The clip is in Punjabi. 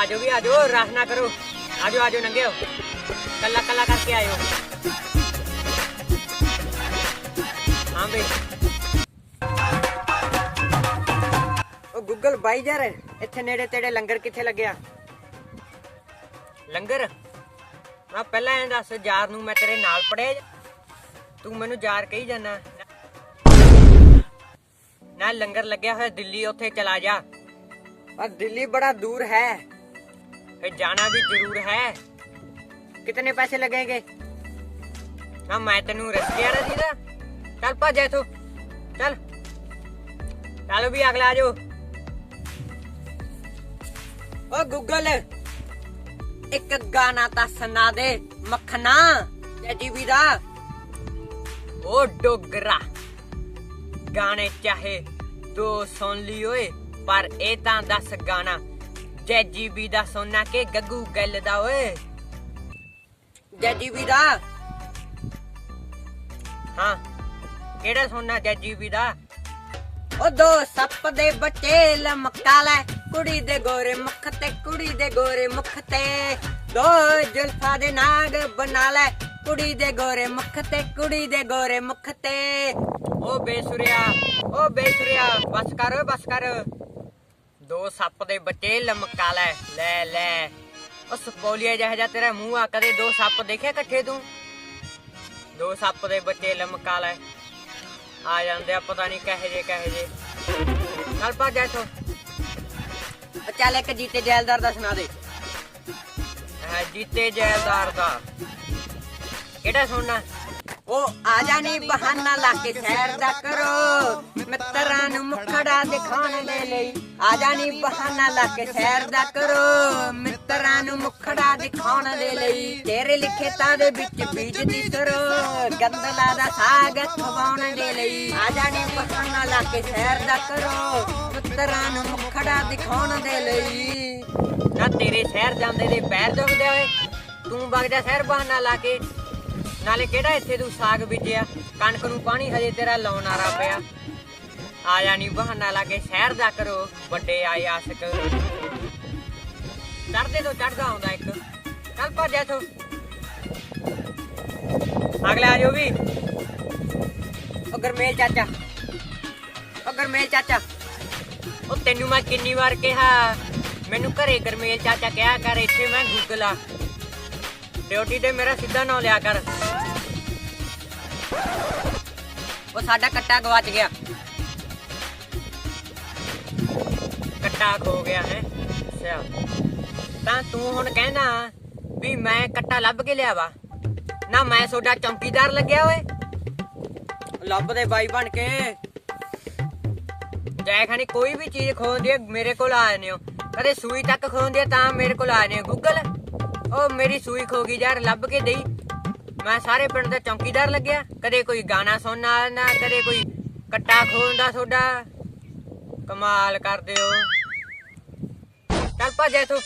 ਆਜੋ ਵੀ ਆਜੋ ਰਾਹ ਨਾ ਕਰੋ। ਆਜੋ ਆਜੋ ਨੰਗਿਓ। ਕੱਲਾ ਕੱਲਾ ਕਰਕੇ ਆਇਓ। ਹਾਂ ਬਈ। ਉਹ ਗੂਗਲ ਬਾਈ ਯਾਰ ਇੱਥੇ ਨੇੜੇ ਤੇੜੇ ਲੰਗਰ ਕਿੱਥੇ ਲੱਗਿਆ? ਲੰਗਰ? ਮੈਂ ਪਹਿਲਾਂ ਇਹ ਦੱਸ, ਯਾਰ ਨੂੰ ਮੈਂ ਤੇਰੇ ਨਾਲ ਪੜਿਆ ਤੂੰ ਮੈਨੂੰ ਯਾਰ ਕਹੀ ਜਾਣਾ ਨਾ ਲੰਗਰ ਲੱਗਿਆ ਹੋਇਆ, ਦਿੱਲੀ ਉੱਥੇ ਚਲਾ ਜਾ। ਪਰ ਦਿੱਲੀ ਬੜਾ ਦੂਰ ਹੈ। ਫਿਰ ਜਾਣਾ ਵੀ ਜ਼ਰੂਰ ਹੈ। ਕਿਤਨੇ ਪੈਸੇ ਲੱਗेंगे ਨਾ ਮੈਂ ਤੈਨੂੰ ਰਸਕਿਆ ਨਾ ਸੀਦਾ ਚੱਲ ਭੱਜ ਇੱਥੋਂ। ਚੱਲ। ਚੱਲ ਵੀ ਅਗਲਾ ਆ ਜਾਓ। ਓ ਗੂਗਲ ਇੱਕ ਗਾਣਾ ਤਾਂ ਸੁਣਾ ਦੇ ਮੱਖਣਾ ਜੀਵੀ ਦਾ। ਓ ਡੋਗਰਾ। ਗਾਣੇ ਚਾਹੇ ਦੋ ਸੁਣ ਲਈ ਓਏ ਪਰ ਇਹ ਤਾਂ ਦੱਸ ਗਾਣਾ। ਜੈਜੀ ਜੀਬੀ ਦਾ ਸੋਨਾ ਕੇ ਗੱਗੂ ਗੱਲ ਦਾ ਓਏ। ਜੀਬੀ ਦਾ? ਹਾਂ, ਕਿਹੜਾ ਸੋਨਾ ਜੀਬੀ ਦਾ? ਉਹ ਦੋ ਸੱਪ ਦੇ ਬੱਚੇ ਲਮਕਾ ਲੈ, ਕੁੜੀ ਦੇ ਗੋਰੇ ਮੁਖ ਤੇ, ਕੁੜੀ ਦੇ ਗੋਰੇ ਮੁਖ ਤੇ। ਦੋ ਜੁਲਫਾਂ ਦੇ ਨਾਗ ਬਣਾ ਲੈ, ਕੁੜੀ ਦੇ ਗੋਰੇ ਮੁਖ ਤੇ, ਕੁੜੀ ਦੇ ਗੋਰੇ ਮੁਖ ਤੇ। ਓ ਬੇਸੁਰਿਆ ਓ ਬੇਸੁਰਿਆ, ਬਸ ਕਰ ਬਸ ਕਰ। ਦੋ ਸੱਪ ਦੇ ਬੱਚੇ ਲਮਕਾ ਲੈ ਲੈ ਲੈ। ਉਹ ਸਪੋਲੀਆ ਜਿਹਾ ਜਿਹਾ ਤੇਰਾ ਮੂੰਹ ਆ ਕਦੇ ਦੋ ਸੱਪ ਦੇਖਿਆ ਇਕੱਠੇ ਤੂੰ? ਦੋ ਸੱਪ ਦੇ ਬੱਚੇ ਲਮਕਾ ਲੈ। ਆ ਜਾਂਦੇ ਆ ਪਤਾ ਨਹੀਂ ਕਹੇ ਜੇ ਕਹੇ ਜੇ ਚੱਲ ਭੱਜ ਜਾ ਉਹ ਚੱਲ ਇੱਕ ਜੀਤੇ ਜੈਲਦਾਰ ਦਾ ਸੁਣਾ ਦੇ। ਹਾਂ ਜੀਤੇ ਜੈਲਦਾਰ ਦਾ। ਕਿਹੜਾ ਸੁਣਨਾ? ਉਹ ਆ ਜਾਣੀ ਬਹਾਨਾ ਲਾ ਕੇ ਸੈਰ ਦਾ ਕਰੋ। ਮਿੱਤਰਾਂ ਨੂੰ ਮੁਖੜਾ ਦਿਖਾਉਣ ਦੇ ਲਈ ਆ ਜਾਣੀ ਬਹਾਨਾ ਲਾ ਕੇ ਸੈਰ ਦਾ ਕਰੋ। ਮਿੱਤਰਾਂ ਨੂੰ ਮੁਖੜਾ ਦਿਖਾਉਣ ਦੇ ਲਈ ਤੇਰੇ ਲਿਖੇ ਤਾਂ ਦੇ ਵਿੱਚ ਬੀਜਦੀ ਸਰੋ। ਗੰਦਲਾ ਦਾ ਸਾਗ ਖਵਾਉਣ ਦੇ ਲਈ ਆ ਜਾਣੀ ਬਹਾਨਾ ਲਾ ਕੇ ਸੈਰ ਦਾ ਕਰੋ। ਮਿੱਤਰਾਂ ਨੂੰ ਮੁਖੜਾ ਦਿਖਾਉਣ ਦੇ ਲਈ। ਨਾ ਤੇਰੇ ਸ਼ਹਿਰ ਜਾਂਦੇ ਦੇ ਪੈਰ ਦੁਖਦੇ ਹੋਏ। ਤੂੰ ਬਗਦਾ ਸ਼ਹਿਰ ਬਹਾਨਾ ਲਾ ਕੇ। ਨਾਲੇ ਕਿਹੜਾ ਇੱਥੇ ਤੂੰ ਸਾਗ ਬੀਜਿਆ? ਕਣਕ ਨੂੰ ਪਾਣੀ ਹਜੇ ਤੇਰਾ ਲਾਉਣ ਆਰਾ ਪਿਆ। ਆ ਜਾਣੀ ਬਹਾਨਾ ਲਾ ਕੇ ਸ਼ਹਿਰ ਦਾ ਕਰੋ, ਵੱਡੇ ਆਏ ਆਸ਼ਕ। ਚੜਦੇ ਤੋਂ ਚੜਦਾ ਆਉਂਦਾ ਇੱਕ। ਚੱਲ ਭੱਜ ਇੱਥੋਂ। ਅਗਲਾ ਆ ਜਾਓ ਵੀ। ਉਹ ਗਰਮੇਲ ਚਾਚਾ। ਉਹ ਗਰਮੇਲ ਚਾਚਾ। ਉਹ ਤੈਨੂੰ ਮੈਂ ਕਿੰਨੀ ਵਾਰ ਕਿਹਾ। ਮੈਨੂੰ ਘਰੇ ਗਰਮੇਲ ਚਾਚਾ ਕਿਹਾ ਕਰ, ਇੱਥੇ ਮੈਂ ਗੁੱਗਲਾ। ਡਿਊਟੀ ਤੇ ਮੇਰਾ ਸਿੱਧਾ ਨਾਂ ਲਿਆ ਕਰ। ਉਹ ਸਾਡਾ ਕੱਟਾ ਗਵਾਚ ਗਿਆ। ਕੱਟਾ ਖੋ ਗਿਆ ਹੈ। ਅੱਛਾ। ਤਾਂ ਤੂੰ ਹੁਣ ਕਹਿੰਦਾ ਵੀ ਮੈਂ ਕੱਟਾ ਲੱਭ ਕੇ ਲਿਆ ਵਾ। ਨਾ ਮੈਂ ਤੁਹਾਡਾ ਚੌਕੀਦਾਰ ਲੱਗਿਆ ਓਏ। ਲੱਭਦੇ ਬਾਈ ਬਣ ਕੇ। ਜੈ ਖਾਨੀ, ਕੋਈ ਵੀ ਚੀਜ਼ ਖੋਹਦੀ ਹੈ ਮੇਰੇ ਕੋਲ ਆ ਜਾਂਦੇ ਹੋ। ਕਦੇ ਸੂਈ ਤੱਕ ਖੋਹਦੀ ਤਾਂ ਮੇਰੇ ਕੋਲ ਆ ਜਾਂਦੇ ਹੋ। ਗੂਗਲ ਉਹ ਮੇਰੀ ਸੂਈ ਖੋ ਗਈ ਯਾਰ, ਲੱਭ ਕੇ ਦੇਈ। ਮੈਂ ਸਾਰੇ ਪਿੰਡ ਦਾ ਚੌਕੀਦਾਰ ਲੱਗਿਆ। ਕਦੇ ਕੋਈ ਗਾਣਾ ਸੁਣਨਾ ਨਾ, ਕਦੇ ਕੋਈ ਕੱਟਾ ਖੋਲਦਾ ਤੁਹਾਡਾ। ਕਮਾਲ ਕਰਦੇ ਹੋ। ਚੱਲ ਭੱਜ ਇੱਥੋਂ